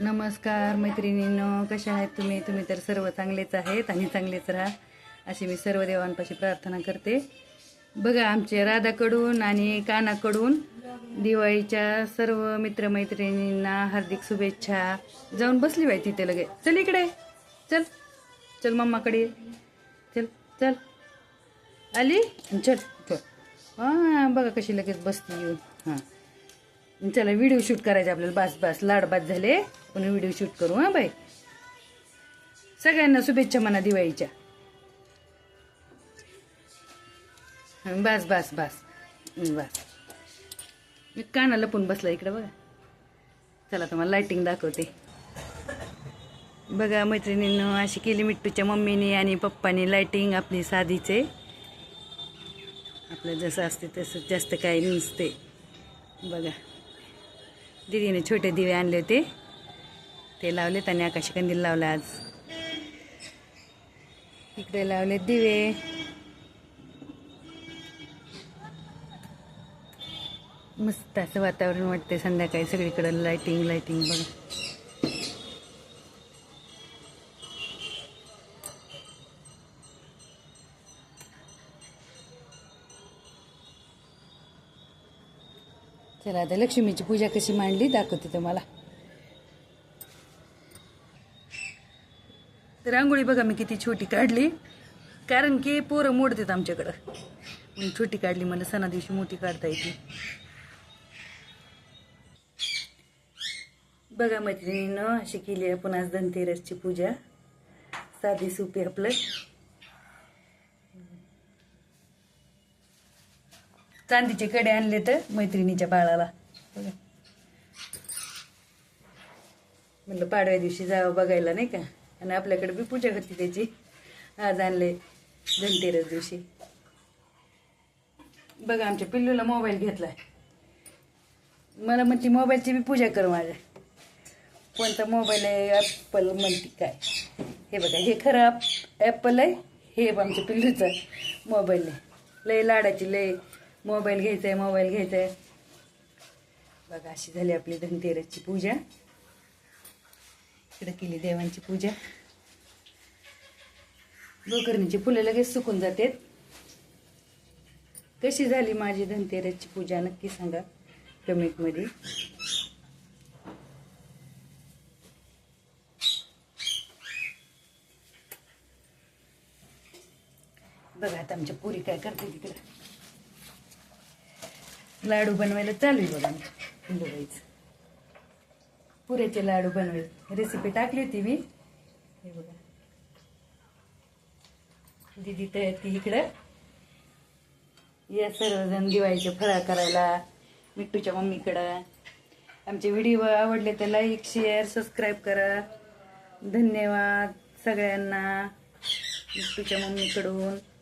नमस्कार मैत्रिणींनो कशा आहेत तुम्ही? तुम्ही तर सर्व चांगलेच आहेत आणि चांगलेच राहा. अशी मी सर्व देवांपाशी प्रार्थना करते. बघा आमच्या राधाकडून आणि कानाकडून दिवाळीच्या सर्व मित्रमैत्रिणींना हार्दिक शुभेच्छा. जाऊन बसली बाई तिथे लगे. चल इकडे. चल. चल मम्माकडे. चल चल. आली? चल. चल. हां बघा कशी लगेच बसती येऊन. हां. चला व्हिडिओ शूट करायचे आपल्याला. बास बास. लाड बास झाले. आपण व्हिडिओ शूट करू हां बाई? सगळ्यांना शुभेच्छा म्हणा दिवाळीच्या. बस बास बस. बस. मी कानाला पण बसला इकडे बघा. चला तुम्हाला लाईटिंग दाखवते. बघा मैत्रिणीनं अशी केली मिट्टूच्या मम्मीने आणि पप्पाने लाईटिंग आपली साधीचे. आपलं जसं असते तसं जास्त काही नसते. बघा. दिदीने छोटे दिवे आणले होते. ते लावले आणि आकाशी कंदील लावला आज. इकडे लावले दिवे. मस्त असं वातावरण वाटते संध्याकाळी सगळीकडे लायटिंग लायटिंग बघा. चला आता लक्ष्मीची पूजा कशी मांडली दाखवते तुम्हाला. रांगोळी बघा मी किती छोटी काढली. कारण की पोरं मोडतात आमच्याकडं. म्हणून छोटी काढली मला सणा दिवशी मोठी काढता येते. बघा मैत्रिणीनं अशी केली आपण आज धनतेरसची पूजा. साधी सोपी आपलं. चांदीचे कडे आणले तर मैत्रिणीच्या बाळाला. बघा. म्हणलं पाडव्या दिवशी जावं बघायला नाही का? आणि आपल्याकडे बी पूजा होती त्याची. आज आणले धनतेरस दिवशी. बघा आमच्या पिल्लूला मोबाईल घेतलाय. मला म्हणते मोबाईलची बी पूजा कर माझ्या. कोणता मोबाईल आहे? ॲपल म्हणते काय? हे बघा हे खरं ॲपल आहे. हे आमच्या पिल्लूचा मोबाईल आहे. लय लाडाची लय मोबाईल घ्यायचा आहे मोबाईल घ्यायचा आहे बघा अशी झाली आपली धनतेरसची पूजा. इकडे केली देवांची पूजा. गोकर्णीची फुलं लगेच सुकून जातात. कशी झाली माझी धनतेरसची पूजा नक्की सांगा कमेंटमध्ये. बघा आता आमच्या पुरी काय करते तिकडे लाडू बनवायला चालू आहे बघा. आमच्या बघायचं पुऱ्याचे लाडू बनवेल. रेसिपी टाकली होती मी. हे बघा. दिदी तर ती इकडं. या सर्वजण दिवाळीचे फराळ करायला मिट्टूच्या मम्मीकडं. आमचे व्हिडिओ आवडले तर लाईक शेअर सबस्क्राईब करा. धन्यवाद सगळ्यांना मिट्टूच्या मम्मीकडून.